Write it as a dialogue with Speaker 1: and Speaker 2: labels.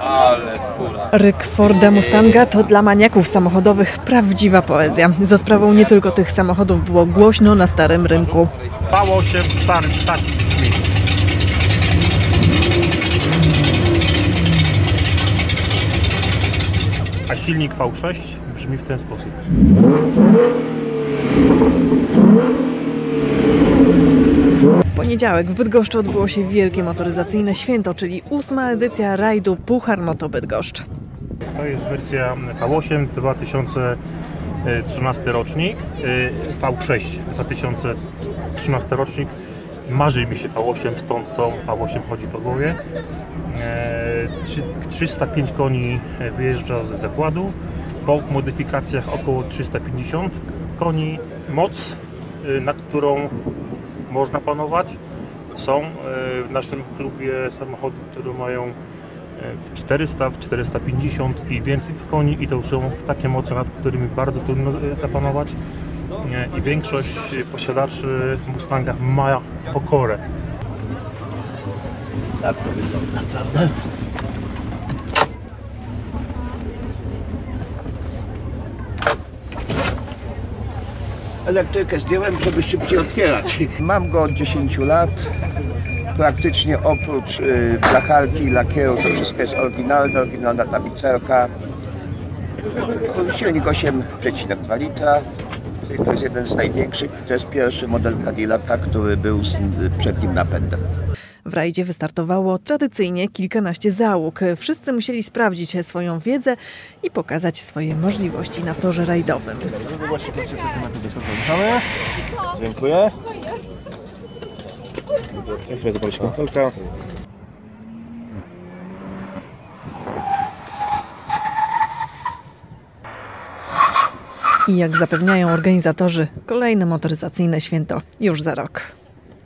Speaker 1: Ale fura.
Speaker 2: Ryk Forda Mustanga to dla maniaków samochodowych prawdziwa poezja. Za sprawą nie tylko tych samochodów było głośno na starym rynku.
Speaker 3: V8 stary tak brzmi. A silnik V6 brzmi w ten sposób.
Speaker 2: Poniedziałek w Bydgoszczy odbyło się wielkie motoryzacyjne święto, czyli ósma edycja rajdu Puchar Moto Bydgoszcz.
Speaker 3: To jest wersja V8 2013 rocznik, y, V6 2013 rocznik. Marzy mi się V8, stąd to V8 chodzi po głowie. E, trzy- 305 koni wyjeżdża z zakładu. Po modyfikacjach około 350 koni. Moc, y, nad którą można panować. Są y, w naszym klubie samochody, które mają e, 400, 450 i więcej koni i to już są takie moce, nad którymi bardzo trudno e, zapanować E, i większość e, posiadaczy Mustanga ma pokorę.
Speaker 1: Tak to wygląda?
Speaker 4: Elektrykę zdjąłem, żeby szybciej otwierać. Mam go od 10 lat. Praktycznie oprócz y, blacharki i lakieru to wszystko jest oryginalne, oryginalna tapicerka. Silnik 8,2 litra. To jest jeden z największych. To jest pierwszy model Cadillaca, który był z przednim napędem.
Speaker 2: W rajdzie wystartowało tradycyjnie kilkanaście załóg. Wszyscy musieli sprawdzić swoją wiedzę i pokazać swoje możliwości na torze rajdowym.
Speaker 5: Dziękuję. Chwilę zapalić konsolka.
Speaker 2: I jak zapewniają organizatorzy, kolejne motoryzacyjne święto już za rok.